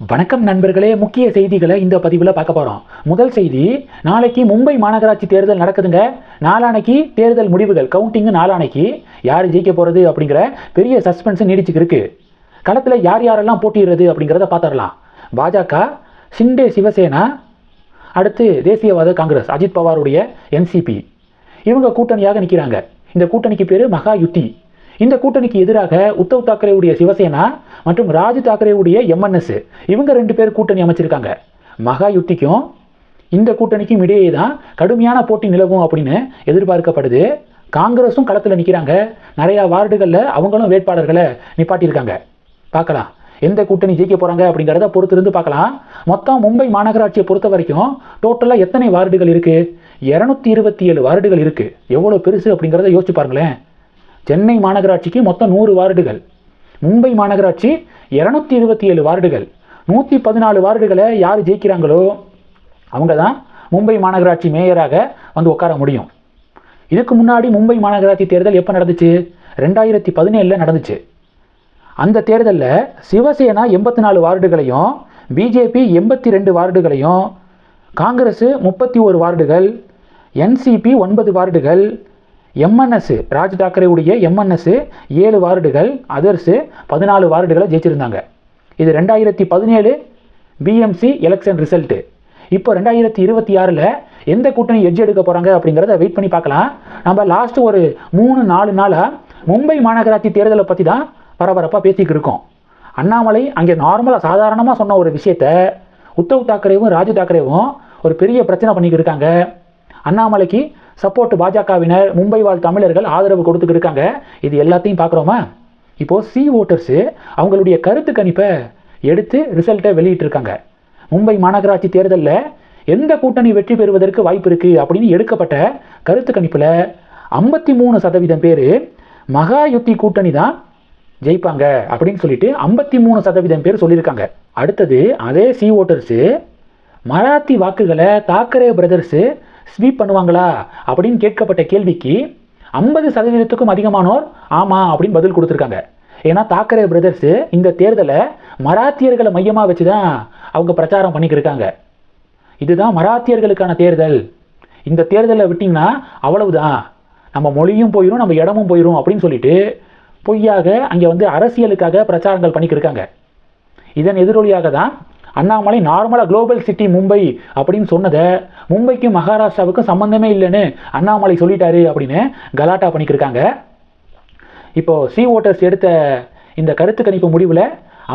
வணக்கம் நண்பர்களே முக்கிய செய்திகளை இந்த பதிவில் பார்க்க போகிறோம் முதல் செய்தி நாளைக்கு மும்பை மாநகராட்சி தேர்தல் நடக்குதுங்க. நாளானைக்கு தேர்தல் முடிவுகள் கவுண்டிங்கு நாளானைக்கு யார் ஜெயிக்க போகிறது அப்படிங்கிற பெரிய சஸ்பென்ஸ் நீடிச்சுக்கு இருக்கு. களத்தில் யார் யாரெல்லாம் போட்டிடுறது அப்படிங்கிறத பார்த்துடலாம். பாஜக ஷிண்டே சிவசேனா அடுத்து தேசியவாத காங்கிரஸ் அஜித் பவாருடைய என்சிபி இவங்க கூட்டணியாக நிற்கிறாங்க இந்த கூட்டணிக்கு பேர் மகா யுத்தி. இந்த கூட்டணிக்கு எதிராக உத்தவ் தாக்கரேவுடைய சிவசேனா மற்றும் ராஜ் தாக்கரேவுடைய எம்என்எஸ் இவங்க ரெண்டு பேர் கூட்டணி அமைச்சிருக்காங்க. மகா யுத்திக்கும் இந்த கூட்டணிக்கும் இடையே தான் கடுமையான போட்டி நிலவும் அப்படின்னு எதிர்பார்க்கப்படுது. காங்கிரஸும் களத்தில் நிற்கிறாங்க நிறையா வார்டுகளில் அவங்களும் வேட்பாளர்களை நிப்பாட்டியிருக்காங்க. பார்க்கலாம். எந்த கூட்டணி ஜெயிக்க போகிறாங்க அப்படிங்கிறத பொறுத்திருந்து பார்க்கலாம். மொத்தம் மும்பை மாநகராட்சியை பொறுத்த வரைக்கும் டோட்டலாக எத்தனை வார்டுகள் இருக்குது இரநூத்தி இருபத்தி ஏழு வார்டுகள் இருக்குது எவ்வளோ பெருசு அப்படிங்கிறத யோசிச்சு பாருங்களேன். சென்னை மாநகராட்சிக்கு மொத்தம் நூறு வார்டுகள். மும்பை மாநகராட்சி இரநூத்தி இருபத்தி ஏழு வார்டுகள். நூற்றி பதினாலு வார்டுகளை யார் ஜெயிக்கிறாங்களோ அவங்க தான் மும்பை மாநகராட்சி மேயராக வந்து உட்கார முடியும். இதுக்கு முன்னாடி மும்பை மாநகராட்சி தேர்தல் எப்போ நடந்துச்சு? ரெண்டாயிரத்தி பதினேழில் நடந்துச்சு. அந்த தேர்தலில் சிவசேனா எண்பத்தி நாலு வார்டுகளையும் பிஜேபி எண்பத்தி ரெண்டு வார்டுகளையும் காங்கிரஸ் முப்பத்தி ஒரு வார்டுகள் என்சிபி ஒன்பது வார்டுகள் எம்என்எஸ் ராஜ் தாக்கரேவுடைய எம்என்எஸ் ஏழு வார்டுகள் அதர்ஸு பதினாலு வார்டுகளை ஜெயிச்சிருந்தாங்க. இது ரெண்டாயிரத்தி பதினேழு பிஎம்சி எலெக்ஷன் ரிசல்ட்டு இப்போ ரெண்டாயிரத்தி இருபத்தி ஆறில் எந்த கூட்டணி எட்ஜ் எடுக்க போகிறாங்க அப்படிங்கிறத வெயிட் பண்ணி பார்க்கலாம். நம்ம லாஸ்ட் ஒரு மூணு நாலு நாளாக மும்பை மாநகராட்சி தேர்தலை பற்றி தான் பரபரப்பாக பேசிக்கிட்டு இருக்கோம். அண்ணாமலை அங்கே நார்மலாக சாதாரணமாக சொன்ன ஒரு விஷயத்த உத்தவ் தாக்கரேவும் ராஜு தாக்கரேவும் ஒரு பெரிய பிரச்சனை பண்ணிக்கிட்டு இருக்காங்க. அண்ணாமலைக்கு சப்போர்ட் பாஜகவினர் மும்பை வாழ் தமிழர்கள் ஆதரவு கொடுத்துட்டு இருக்காங்க. இது எல்லாத்தையும் பார்க்குறோமா? இப்போது சி ஓட்டர்ஸு அவங்களுடைய கருத்து கணிப்பை எடுத்து ரிசல்ட்டை வெளியிட்டிருக்காங்க. மும்பை மாநகராட்சி தேர்தலில் எந்த கூட்டணி வெற்றி பெறுவதற்கு வாய்ப்பு இருக்குது அப்படின்னு எடுக்கப்பட்ட கருத்து கணிப்பில் ஐம்பத்தி மூணு சதவீதம் பேர் மகா யுத்தி கூட்டணி தான் ஜெயிப்பாங்க அப்படின்னு சொல்லிட்டு ஐம்பத்தி மூணு சதவீதம் பேர் சொல்லியிருக்காங்க. அடுத்தது அதே சி ஓட்டர்ஸு மராத்தி வாக்குகளை தாக்கரே பிரதர்ஸு ஸ்வீப் பண்ணுவாங்களா அப்படின்னு கேட்கப்பட்ட கேள்விக்கு ஐம்பது சதவீதத்துக்கும் அதிகமானோர் ஆமாம் அப்படின்னு பதில் கொடுத்துருக்காங்க. ஏன்னா தாக்கரே பிரதர்ஸு இந்த தேர்தலை மராத்தியர்களை மையமாக வச்சு தான் அவங்க பிரச்சாரம் பண்ணிக்கிருக்காங்க. இதுதான் மராத்தியர்களுக்கான தேர்தல். இந்த தேர்தலை விட்டிங்கன்னா அவ்வளவுதான். நம்ம மொழியும் போயிடும் நம்ம இடமும் போயிடும் அப்படின்னு சொல்லிட்டு பொய்யாக அங்கே வந்து அரசியலுக்காக பிரச்சாரங்கள் பண்ணிக்கிருக்காங்க. இதன் எதிரொலியாக தான் அண்ணாமலை நார்மலாக குளோபல் சிட்டி மும்பை அப்படின்னு சொன்னதை மும்பைக்கும் மகாராஷ்டிராவுக்கும் சம்மந்தமே இல்லைன்னு அண்ணாமலை சொல்லிட்டாரு அப்படின்னு கலாட்டா பண்ணிக்கிருக்காங்க. இப்போது சி ஓட்டர்ஸ் எடுத்த இந்த கருத்து கணிப்பு முடிவில்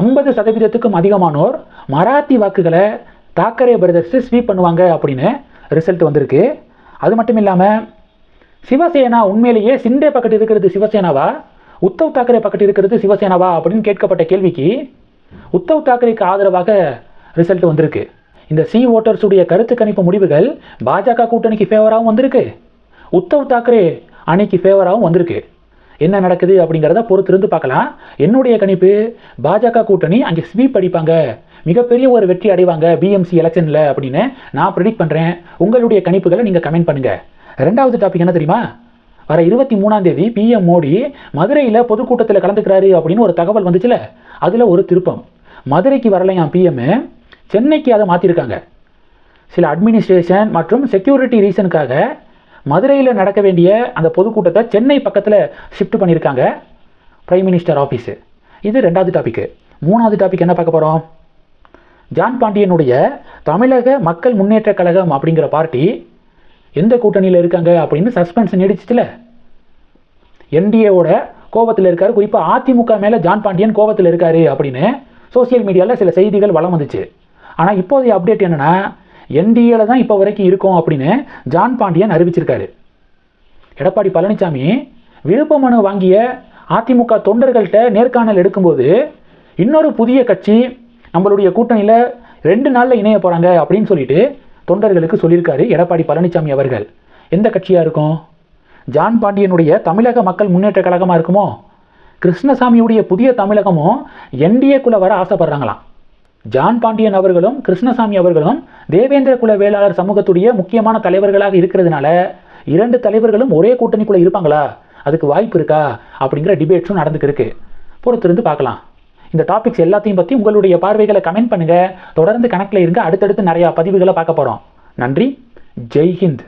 ஐம்பது சதவீதத்துக்கும் அதிகமானோர் மராத்தி வாக்குகளை தாக்கரே பிரதர்ஸு ஸ்வீப் பண்ணுவாங்க அப்படின்னு ரிசல்ட் வந்திருக்கு. அது மட்டும் இல்லாமல் சிவசேனா உண்மையிலேயே சிண்டே பக்கத்து இருக்கிறது சிவசேனாவா? உத்தவ் தாக்கரே பக்கத்து இருக்கிறது சிவசேனாவா அப்படின்னு கேட்கப்பட்ட கேள்விக்கு உத்தவ் தாக்கரேக்கு ஆதரவாக ரிசல்ட் வந்திருக்கு. இந்த சி ஓட்டர்ஸுடைய கருத்து கணிப்பு முடிவுகள் பாஜக கூட்டணிக்கு ஃபேவராகவும் வந்திருக்கு. உத்தவ் தாக்கரே அணிக்கு ஃபேவராகவும் வந்திருக்கு. என்ன நடக்குது அப்படிங்கிறத பொறுத்திருந்து பார்க்கலாம். என்னுடைய கணிப்பு பாஜக கூட்டணி அங்கே ஸ்வீப் அடிப்பாங்க. மிகப்பெரிய ஒரு வெற்றி அடைவாங்க பிஎம்சி எலெக்ஷனில் அப்படின்னு நான் ப்ரிடிக்ட் பண்ணுறேன் உங்களுடைய கணிப்புகளை நீங்கள் கமெண்ட் பண்ணுங்கள் ரெண்டாவது டாபிக் என்ன தெரியுமா? வர இருபத்தி மூணாம் தேதி பிஎம் மோடி மதுரையில் பொதுக்கூட்டத்தில் கலந்துக்கிறாரு அப்படின்னு ஒரு தகவல் வந்துச்சுல. அதில் ஒரு திருப்பம். மதுரைக்கு வரலையாம் பிஎம் சென்னைக்கு அதை மாற்றிருக்காங்க சில அட்மினிஸ்ட்ரேஷன் மற்றும் செக்யூரிட்டி ரீசனுக்காக மதுரையில் நடக்க வேண்டிய அந்த பொதுக்கூட்டத்தை சென்னை பக்கத்தில் ஷிஃப்ட் பண்ணியிருக்காங்க பிரைம் மினிஸ்டர் ஆஃபீஸு இது ரெண்டாவது டாபிக்கு மூணாவது டாபிக் என்ன பார்க்க போகிறோம் ஜான் பாண்டியனுடைய தமிழக மக்கள் முன்னேற்ற கழகம் அப்படிங்கிற பார்ட்டி எந்த கூட்டணியில் இருக்காங்க அப்படின்னு சஸ்பென்ஸ் நீடிச்சிச்சுல? என்டிஏவோட கோபத்தில் இருக்கார். குறிப்பாக அதிமுக மேலே ஜான் பாண்டியன் கோபத்தில் இருக்காரு அப்படின்னு சோசியல் மீடியாவில் சில செய்திகள் வளம் வந்துச்சு. ஆனால் இப்போதைய அப்டேட் என்னென்னா என்டிஏல தான் இப்போ வரைக்கும் இருக்கும் அப்படின்னு ஜான் பாண்டியன் அறிவிச்சிருக்காரு. எடப்பாடி பழனிசாமி விருப்ப மனு வாங்கிய அதிமுக தொண்டர்கள்ட்ட நேர்காணல் எடுக்கும்போது இன்னொரு புதிய கட்சி நம்மளுடைய கூட்டணியில் ரெண்டு நாளில் இணைய போகிறாங்க அப்படின்னு சொல்லிட்டு தொண்டர்களுக்கு சொல்லியிருக்காரு எடப்பாடி பழனிசாமி அவர்கள். எந்த கட்சியாக இருக்கும்? ஜான் பாண்டியனுடைய தமிழக மக்கள் முன்னேற்ற கழகமாக இருக்குமோ? கிருஷ்ணசாமியுடைய புதிய தமிழகமும் என்டிஏக்குள்ளே வர ஆசைப்படுறாங்களாம். ஜான் பாண்டியன் அவர்களும் கிருஷ்ணசாமி அவர்களும் தேவேந்திர குல வேளாளர் சமூகத்துடைய முக்கியமான தலைவர்களாக இருக்கிறதுனால இரண்டு தலைவர்களும் ஒரே கூட்டணிக்குள்ளே இருப்பாங்களா? அதுக்கு வாய்ப்பு இருக்கா? அப்படிங்கிற டிபேட்ஸும் நடந்துக்கிருக்கு. பொறுத்திருந்து பார்க்கலாம். இந்த டாபிக்ஸ் எல்லாத்தையும் பற்றி உங்களுடைய பார்வைகளை கமெண்ட் பண்ணுங்கள் தொடர்ந்து கணக்கில் இருங்க அடுத்தடுத்து நிறையா பதிவுகளை பார்க்க போகிறோம் நன்றி. ஜெய்ஹிந்த்